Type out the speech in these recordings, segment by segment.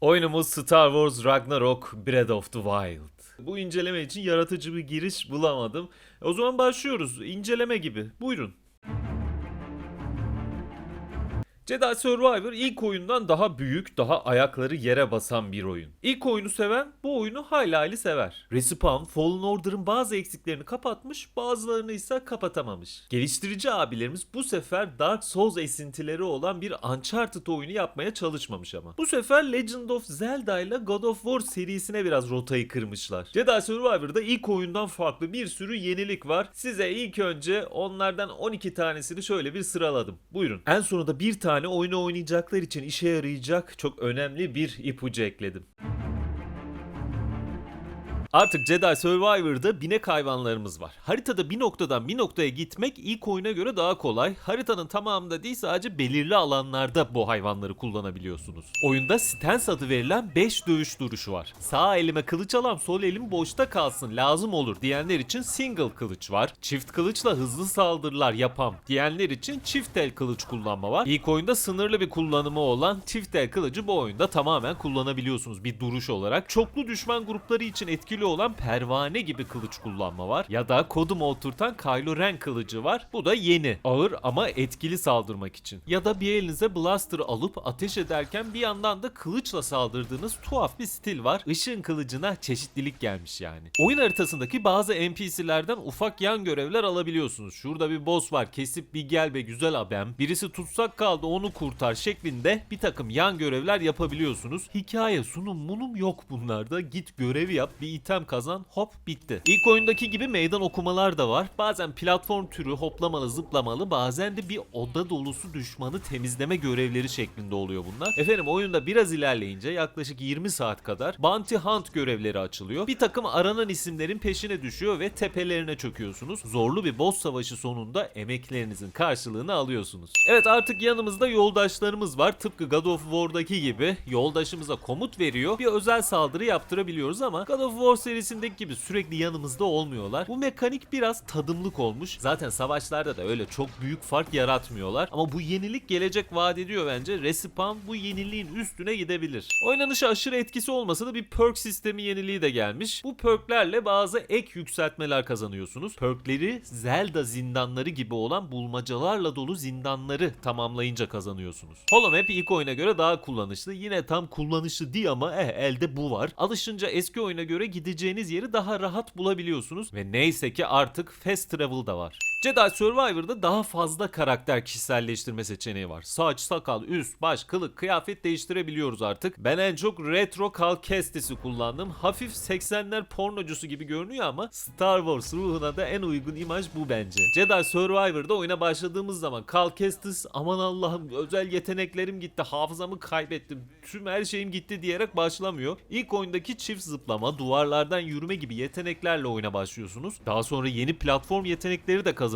Oyunumuz Star Wars Ragnarok Breath of the Wild. Bu inceleme için yaratıcı bir giriş bulamadım. O zaman başlıyoruz. İnceleme gibi. Buyurun. Jedi Survivor ilk oyundan daha büyük, daha ayakları yere basan bir oyun. İlk oyunu seven bu oyunu hayli hayli sever. Respawn, Fallen Order'ın bazı eksiklerini kapatmış, bazılarını ise kapatamamış. Geliştirici abilerimiz bu sefer Dark Souls esintileri olan bir Uncharted oyunu yapmaya çalışmamış ama. Bu sefer Legend of Zelda ile God of War serisine biraz rotayı kırmışlar. Jedi Survivor'da ilk oyundan farklı bir sürü yenilik var. Size ilk önce onlardan 12 tanesini şöyle bir sıraladım. Buyurun. En sonunda bir tane oyunu oynayacaklar için işe yarayacak çok önemli bir ipucu ekledim. Artık Jedi Survivor'da binek hayvanlarımız var. Haritada bir noktadan bir noktaya gitmek ilk oyuna göre daha kolay. Haritanın tamamında değil sadece belirli alanlarda bu hayvanları kullanabiliyorsunuz. Oyunda stance adı verilen 5 dövüş duruşu var. Sağ elime kılıç alam sol elim boşta kalsın lazım olur diyenler için single kılıç var. Çift kılıçla hızlı saldırılar yapam diyenler için çift el kılıç kullanma var. İlk oyunda sınırlı bir kullanımı olan çift el kılıcı bu oyunda tamamen kullanabiliyorsunuz bir duruş olarak. Çoklu düşman grupları için etkili olan pervane gibi kılıç kullanma var. Ya da koduma oturtan Kylo Ren kılıcı var. Bu da yeni. Ağır ama etkili saldırmak için. Ya da bir elinize blaster alıp ateş ederken bir yandan da kılıçla saldırdığınız tuhaf bir stil var. Işın kılıcına çeşitlilik gelmiş yani. Oyun haritasındaki bazı NPC'lerden ufak yan görevler alabiliyorsunuz. Şurada bir boss var kesip bir gel be güzel abem. Birisi tutsak kaldı onu kurtar şeklinde bir takım yan görevler yapabiliyorsunuz. Hikaye sunum munum yok bunlarda. Git görevi yap bir item kazan hop bitti. İlk oyundaki gibi meydan okumalar da var. Bazen platform türü hoplamalı zıplamalı bazen de bir oda dolusu düşmanı temizleme görevleri şeklinde oluyor bunlar. Efendim oyunda biraz ilerleyince yaklaşık 20 saat kadar Bounty Hunt görevleri açılıyor. Bir takım aranan isimlerin peşine düşüyor ve tepelerine çöküyorsunuz. Zorlu bir boss savaşı sonunda emeklerinizin karşılığını alıyorsunuz. Evet artık yanımızda yoldaşlarımız var. Tıpkı God of War'daki gibi yoldaşımıza komut veriyor. Bir özel saldırı yaptırabiliyoruz ama God of War serisindeki gibi sürekli yanımızda olmuyorlar. Bu mekanik biraz tadımlık olmuş. Zaten savaşlarda da öyle çok büyük fark yaratmıyorlar. Ama bu yenilik gelecek vaat ediyor bence. Respawn bu yeniliğin üstüne gidebilir. Oynanışa aşırı etkisi olmasa da bir perk sistemi yeniliği de gelmiş. Bu perklerle bazı ek yükseltmeler kazanıyorsunuz. Perkleri Zelda zindanları gibi olan bulmacalarla dolu zindanları tamamlayınca kazanıyorsunuz. Holomap ilk oyuna göre daha kullanışlı. Yine tam kullanışlı değil ama eh elde bu var. Alışınca eski oyuna göre gideceğiniz yeri daha rahat bulabiliyorsunuz. Ve neyse ki artık fast travel da var. Jedi Survivor'da daha fazla karakter kişiselleştirme seçeneği var. Saç, sakal, üst, baş, kılık, kıyafet değiştirebiliyoruz artık. Ben en çok retro Cal Kestis'i kullandım. Hafif 80'ler pornocusu gibi görünüyor ama Star Wars ruhuna da en uygun imaj bu bence. Jedi Survivor'da oyuna başladığımız zaman Cal Kestis aman Allah'ım özel yeteneklerim gitti, hafızamı kaybettim, tüm her şeyim gitti diyerek başlamıyor. İlk oyundaki çift zıplama, duvarlardan yürüme gibi yeteneklerle oyuna başlıyorsunuz. Daha sonra yeni platform yetenekleri de kazanıyorsunuz.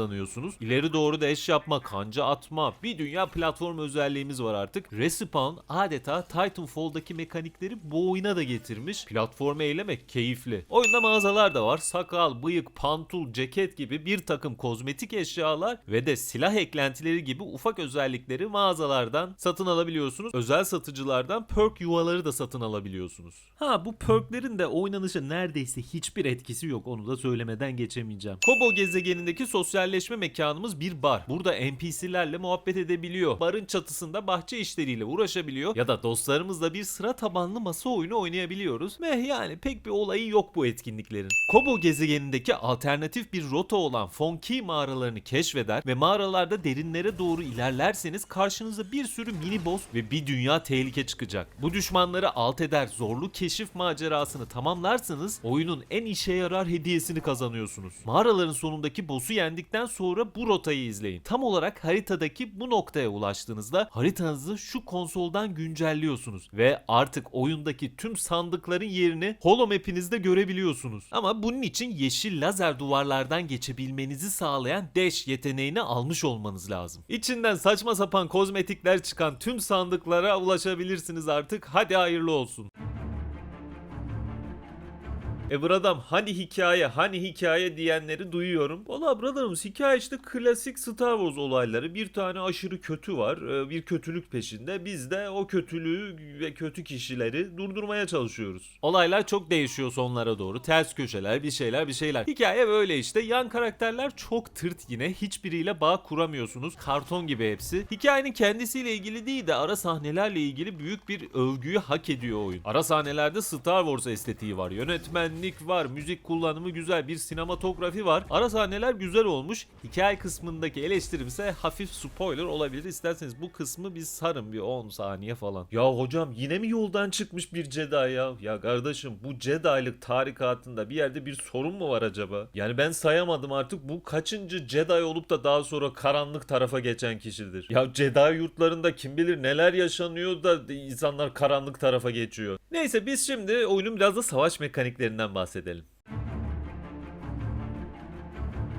İleri doğru dash yapma, kanca atma, bir dünya platform özelliğimiz var artık. Respawn adeta Titanfall'daki mekanikleri bu oyuna da getirmiş. Platformu eylemek keyifli. Oyunda mağazalar da var. Sakal, bıyık, pantul, ceket gibi bir takım kozmetik eşyalar ve de silah eklentileri gibi ufak özellikleri mağazalardan satın alabiliyorsunuz. Özel satıcılardan perk yuvaları da satın alabiliyorsunuz. Ha bu perklerin de oynanışa neredeyse hiçbir etkisi yok onu da söylemeden geçemeyeceğim. Kobo gezegenindeki sosyalleşme mekanımız bir bar. Burada NPC'lerle muhabbet edebiliyor. Barın çatısında bahçe işleriyle uğraşabiliyor ya da dostlarımızla bir sıra tabanlı masa oyunu oynayabiliyoruz. Ve yani pek bir olayı yok bu etkinliklerin. Kobo gezegenindeki alternatif bir rota olan Fonki mağaralarını keşfeder ve mağaralarda derinlere doğru ilerlerseniz karşınıza bir sürü mini boss ve bir dünya tehlike çıkacak. Bu düşmanları alt eder zorlu keşif macerasını tamamlarsanız oyunun en işe yarar hediyesini kazanıyorsunuz. Mağaraların sonundaki boss'u yendikten sonra bu rotayı izleyin. Tam olarak haritadaki bu noktaya ulaştığınızda haritanızı şu konsoldan güncelliyorsunuz ve artık oyundaki tüm sandıkların yerini holomap'inizde görebiliyorsunuz. Ama bunun için yeşil lazer duvarlardan geçebilmenizi sağlayan dash yeteneğini almış olmanız lazım. İçinden saçma sapan kozmetikler çıkan tüm sandıklara ulaşabilirsiniz artık. Hadi hayırlı olsun. E bradam hani hikaye hani hikaye diyenleri duyuyorum. Valla bradarımız hikaye işte klasik Star Wars olayları. Bir tane aşırı kötü var. e, Bir kötülük peşinde. Biz de o kötülüğü ve kötü kişileri durdurmaya çalışıyoruz. Olaylar çok değişiyor sonlara doğru. Ters köşeler bir şeyler bir şeyler. Hikaye böyle işte. Yan karakterler çok tırt yine. Hiçbiriyle bağ kuramıyorsunuz. Karton gibi hepsi. Hikayenin kendisiyle ilgili değil de ara sahnelerle ilgili büyük bir övgüyü hak ediyor oyun. Ara sahnelerde Star Wars estetiği var. Yönetmenlik var. Müzik kullanımı güzel. Bir sinematografi var. Ara sahneler güzel olmuş. Hikaye kısmındaki eleştirimse hafif spoiler olabilir. İsterseniz bu kısmı bir sarın bir 10 saniye falan. Ya hocam yine mi yoldan çıkmış bir Jedi ya? Ya kardeşim bu Jedi'lık tarikatında bir yerde bir sorun mu var acaba? Yani ben sayamadım artık bu kaçıncı Jedi olup da daha sonra karanlık tarafa geçen kişidir. Ya Jedi yurtlarında kim bilir neler yaşanıyor da insanlar karanlık tarafa geçiyor. Neyse biz şimdi oyunun biraz da savaş mekaniklerinden bahsedelim.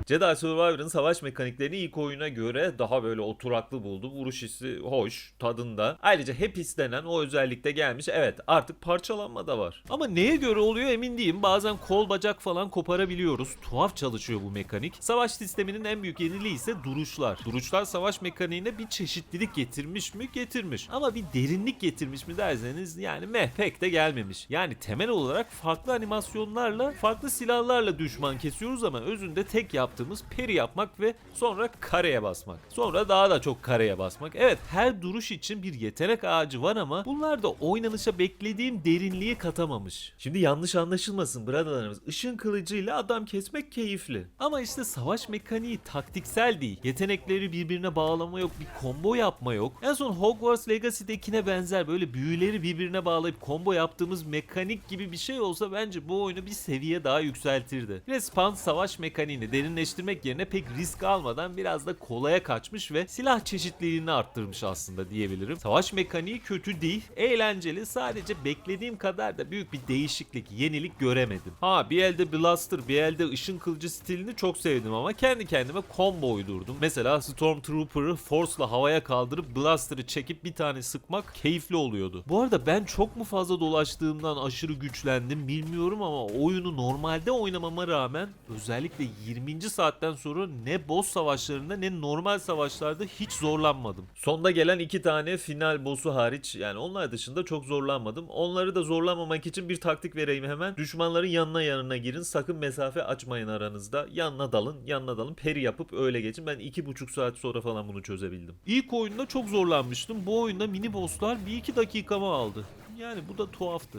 Jedi Survivor'ın savaş mekaniklerini ilk oyuna göre daha böyle oturaklı buldu. Vuruş hissi hoş, tadında. Ayrıca hep istenen o özellikte gelmiş. Evet artık parçalanma da var. Ama neye göre oluyor emin değilim. Bazen kol bacak falan koparabiliyoruz. Tuhaf çalışıyor bu mekanik. Savaş sisteminin en büyük yeniliği ise duruşlar. Duruşlar savaş mekaniğine bir çeşitlilik getirmiş mi? Getirmiş. Ama bir derinlik getirmiş mi derseniz yani meh pek de gelmemiş. Yani temel olarak farklı animasyonlarla, farklı silahlarla düşman kesiyoruz ama özünde tek yaptığımız peri yapmak ve sonra kareye basmak. Sonra daha da çok kareye basmak. Evet her duruş için bir yetenek ağacı var ama bunlar da oynanışa beklediğim derinliği katamamış. Şimdi yanlış anlaşılmasın bradalarımız. Işın kılıcıyla adam kesmek keyifli. Ama işte savaş mekaniği taktiksel değil. Yetenekleri birbirine bağlama yok, bir combo yapma yok. En son Hogwarts Legacy'dekine benzer böyle büyüleri birbirine bağlayıp combo yaptığımız mekanik gibi bir şey olsa bence bu oyunu bir seviye daha yükseltirdi. Respawn savaş mekaniğini derinleştirmek yerine pek risk almadan biraz da kolaya kaçmış ve silah çeşitliliğini arttırmış aslında diyebilirim. Savaş mekaniği kötü değil, eğlenceli. Sadece beklediğim kadar da büyük bir değişiklik, yenilik göremedim. Ha bir elde blaster, bir elde ışın kılıcı stilini çok sevdim ama kendi kendime combo uydurdum. Mesela Stormtrooper'ı Force'la havaya kaldırıp blaster'ı çekip bir tane sıkmak keyifli oluyordu. Bu arada ben çok mu fazla dolaştığımdan aşırı güçlendim bilmiyorum ama oyunu normalde oynamama rağmen özellikle 20. saatten sonra ne boss savaşlarında ne normal savaşlarda hiç zorlanmadım. Sonda gelen iki tane final boss'u hariç yani onlar dışında çok zorlanmadım. Onları da zorlamamak için bir taktik vereyim hemen. Düşmanların yanına yanına girin. Sakın mesafe açmayın aranızda. Yanına dalın, yanına dalın. Peri yapıp öyle geçin. Ben iki buçuk saat sonra falan bunu çözebildim. İlk oyunda çok zorlanmıştım. Bu oyunda mini boss'lar bir iki dakikamı aldı. Yani bu da tuhaftı.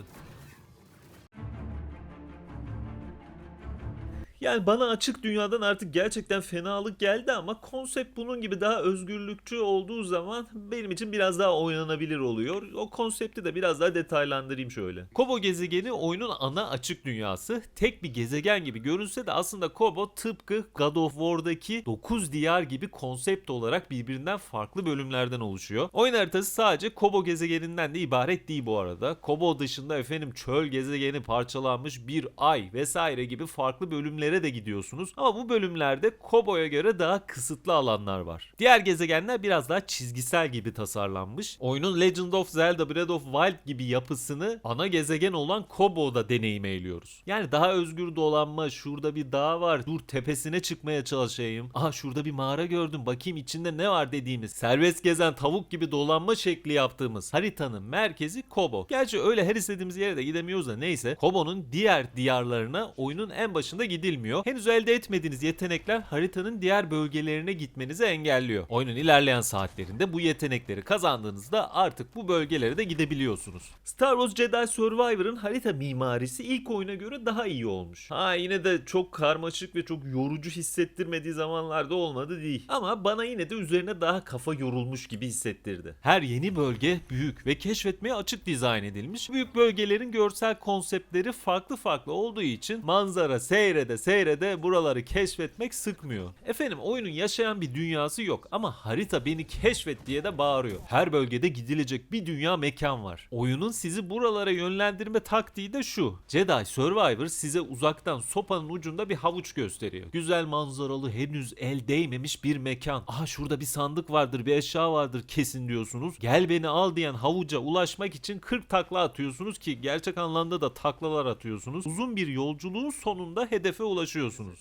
Yani bana açık dünyadan artık gerçekten fenalık geldi ama konsept bunun gibi daha özgürlükçü olduğu zaman benim için biraz daha oynanabilir oluyor. O konsepti de biraz daha detaylandırayım şöyle. Kobo gezegeni oyunun ana açık dünyası. Tek bir gezegen gibi görünse de aslında Kobo tıpkı God of War'daki 9 diyar gibi konsept olarak birbirinden farklı bölümlerden oluşuyor. Oyun haritası sadece Kobo gezegeninden de ibaret değil bu arada. Kobo dışında efendim çöl gezegeni parçalanmış bir ay vesaire gibi farklı bölümlere de gidiyorsunuz. Ama bu bölümlerde Kobo'ya göre daha kısıtlı alanlar var. Diğer gezegenler biraz daha çizgisel gibi tasarlanmış. Oyunun Legend of Zelda Breath of Wild gibi yapısını ana gezegen olan Kobo'da deneyimliyoruz. Yani daha özgür dolanma, şurada bir dağ var, dur tepesine çıkmaya çalışayım. Aha şurada bir mağara gördüm, bakayım içinde ne var dediğimiz, serbest gezen tavuk gibi dolanma şekli yaptığımız haritanın merkezi Kobo. Gerçi öyle her istediğimiz yere de gidemiyoruz da neyse. Kobo'nun diğer diyarlarına oyunun en başında gidilmiyor. Henüz elde etmediğiniz yetenekler haritanın diğer bölgelerine gitmenizi engelliyor. Oyunun ilerleyen saatlerinde bu yetenekleri kazandığınızda artık bu bölgelere de gidebiliyorsunuz. Star Wars Jedi Survivor'ın harita mimarisi ilk oyuna göre daha iyi olmuş. Ha yine de çok karmaşık ve çok yorucu hissettirmediği zamanlarda olmadı değil. Ama bana yine de üzerine daha kafa yorulmuş gibi hissettirdi. Her yeni bölge büyük ve keşfetmeye açık dizayn edilmiş. Büyük bölgelerin görsel konseptleri farklı farklı olduğu için manzara seyrede seyrede seyrede buraları keşfetmek sıkmıyor. Efendim oyunun yaşayan bir dünyası yok ama harita beni keşfet diye de bağırıyor. Her bölgede gidilecek bir dünya mekan var. Oyunun sizi buralara yönlendirme taktiği de şu. Jedi Survivor size uzaktan sopanın ucunda bir havuç gösteriyor. Güzel manzaralı henüz el değmemiş bir mekan. Aha şurada bir sandık vardır bir eşya vardır kesin diyorsunuz. Gel beni al diyen havuca ulaşmak için 40 takla atıyorsunuz ki gerçek anlamda da taklalar atıyorsunuz. Uzun bir yolculuğun sonunda hedefe ulaşıyorsunuz.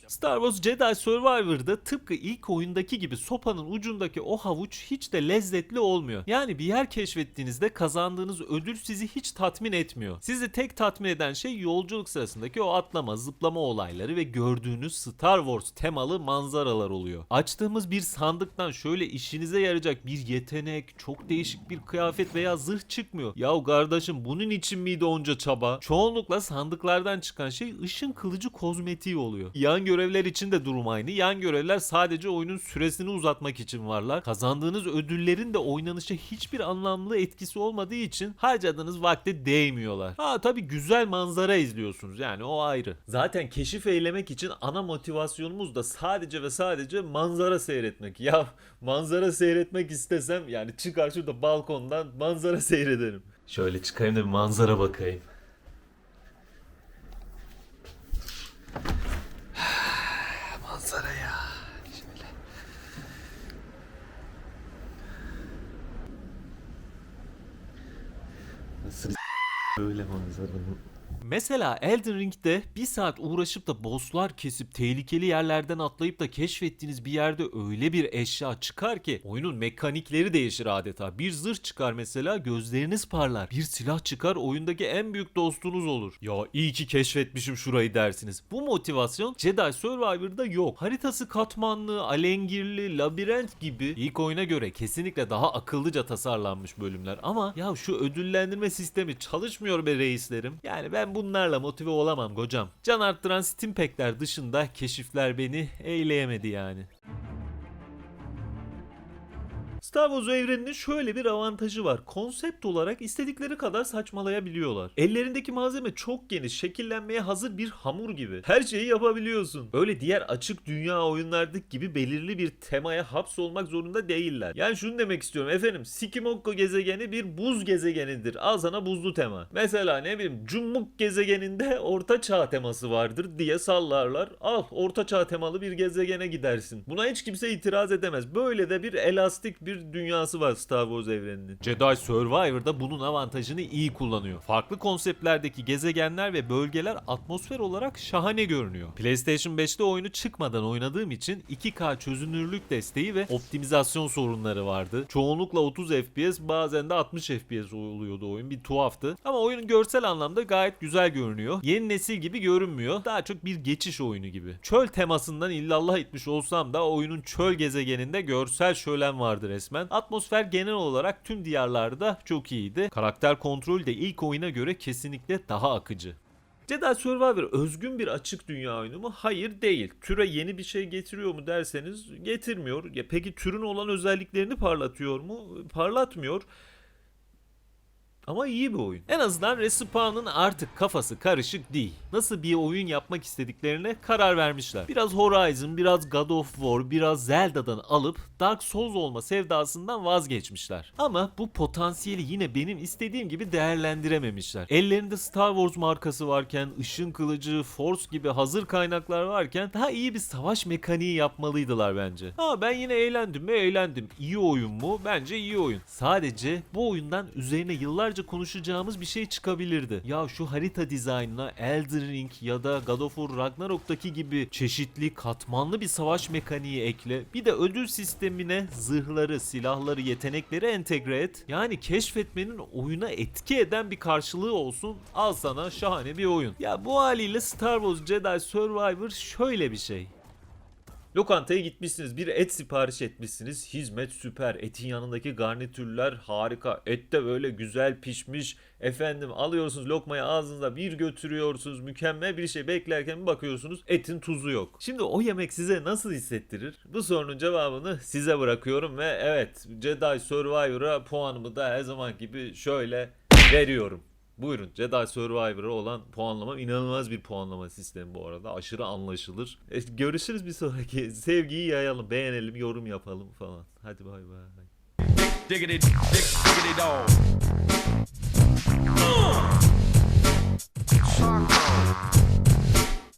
Star Wars Jedi Survivor'da tıpkı ilk oyundaki gibi sopanın ucundaki o havuç hiç de lezzetli olmuyor. Yani bir yer keşfettiğinizde kazandığınız ödül sizi hiç tatmin etmiyor. Sizi tek tatmin eden şey yolculuk sırasındaki o atlama, zıplama olayları ve gördüğünüz Star Wars temalı manzaralar oluyor. Açtığımız bir sandıktan şöyle işinize yarayacak bir yetenek, çok değişik bir kıyafet veya zırh çıkmıyor. Yahu kardeşim bunun için miydi onca çaba? Çoğunlukla sandıklardan çıkan şey ışın kılıcı kozmetiği oluyor. Yan görevler için de durum aynı. Yan görevler sadece oyunun süresini uzatmak için varlar. Kazandığınız ödüllerin de oynanışa hiçbir anlamlı etkisi olmadığı için harcadığınız vakte değmiyorlar. Ha tabi güzel manzara izliyorsunuz yani o ayrı. Zaten keşif eylemek için ana motivasyonumuz da sadece ve sadece manzara seyretmek. Ya manzara seyretmek istesem yani çıkar şurada balkondan manzara seyrederim. Şöyle çıkayım da bir manzara bakayım. manzara ya. Şöyle. Nasıl böyle manzaranın? Mesela Elden Ring'de bir saat uğraşıp da bosslar kesip tehlikeli yerlerden atlayıp da keşfettiğiniz bir yerde öyle bir eşya çıkar ki oyunun mekanikleri değişir adeta. Bir zırh çıkar mesela gözleriniz parlar. Bir silah çıkar oyundaki en büyük dostunuz olur. Ya iyi ki keşfetmişim şurayı dersiniz. Bu motivasyon Jedi Survivor'da yok. Haritası katmanlı, alengirli, labirent gibi ilk oyuna göre kesinlikle daha akıllıca tasarlanmış bölümler. Ama ya şu ödüllendirme sistemi çalışmıyor be reislerim. Yani ben bunlarla motive olamam kocam. Can arttıran Steam Pack'ler dışında keşifler beni eğleyemedi yani. Star Wars evreninin şöyle bir avantajı var. Konsept olarak istedikleri kadar saçmalayabiliyorlar. Ellerindeki malzeme çok geniş, şekillenmeye hazır bir hamur gibi. Her şeyi yapabiliyorsun. Öyle diğer açık dünya oyunlardaki gibi belirli bir temaya hapsolmak zorunda değiller. Yani şunu demek istiyorum efendim. Sikimokko gezegeni bir buz gezegenidir. Al sana buzlu tema. Mesela ne bileyim Cummuk gezegeninde orta çağ teması vardır diye sallarlar. Al orta çağ temalı bir gezegene gidersin. Buna hiç kimse itiraz edemez. Böyle de bir elastik bir dünyası var Star Wars evreninin. Jedi Survivor'da bunun avantajını iyi kullanıyor. Farklı konseptlerdeki gezegenler ve bölgeler atmosfer olarak şahane görünüyor. PlayStation 5'te oyunu çıkmadan oynadığım için 2K çözünürlük desteği ve optimizasyon sorunları vardı. Çoğunlukla 30 FPS bazen de 60 FPS oluyordu oyun. Bir tuhaftı. Ama oyunun görsel anlamda gayet güzel görünüyor. Yeni nesil gibi görünmüyor. Daha çok bir geçiş oyunu gibi. Çöl temasından illallah etmiş olsam da oyunun çöl gezegeninde görsel şölen vardı resmen. Atmosfer genel olarak tüm diyarlarda çok iyiydi. Karakter kontrolü de ilk oyuna göre kesinlikle daha akıcı. Jedi Survivor özgün bir açık dünya oyunu mu? Hayır değil. Türe yeni bir şey getiriyor mu derseniz getirmiyor. Ya peki türün olan özelliklerini parlatıyor mu? Parlatmıyor. Ama iyi bir oyun. En azından Respawn'ın artık kafası karışık değil. Nasıl bir oyun yapmak istediklerine karar vermişler. Biraz Horizon, biraz God of War, biraz Zelda'dan alıp Dark Souls olma sevdasından vazgeçmişler. Ama bu potansiyeli yine benim istediğim gibi değerlendirememişler. Ellerinde Star Wars markası varken, ışın kılıcı, Force gibi hazır kaynaklar varken daha iyi bir savaş mekaniği yapmalıydılar bence. Ha ben yine eğlendim mi eğlendim. İyi oyun mu? Bence iyi oyun. Sadece bu oyundan üzerine yıllarca konuşacağımız bir şey çıkabilirdi. Ya şu harita dizaynına Elden Ring ya da God of War Ragnarok'taki gibi çeşitli katmanlı bir savaş mekaniği ekle. Bir de ödül sistemine zırhları, silahları, yetenekleri entegre et. Yani keşfetmenin oyuna etki eden bir karşılığı olsun. Al sana şahane bir oyun. Ya bu haliyle Star Wars Jedi Survivor şöyle bir şey. Lokantaya gitmişsiniz. Bir et sipariş etmişsiniz. Hizmet süper. Etin yanındaki garnitürler harika. Et de böyle güzel pişmiş. Efendim alıyorsunuz lokmayı ağzınıza bir götürüyorsunuz. Mükemmel bir şey beklerken bir bakıyorsunuz etin tuzu yok. Şimdi o yemek size nasıl hissettirir? Bu sorunun cevabını size bırakıyorum ve evet Jedi Survivor'a puanımı da her zaman gibi şöyle veriyorum. Buyurun Jedi Survivor'a olan puanlamam inanılmaz bir puanlama sistemi bu arada. Aşırı anlaşılır. E, görüşürüz bir sonraki. Sevgiyi yayalım, beğenelim, yorum yapalım falan. Hadi bay bay. Diggity, dig, diggity dog. Charcoal.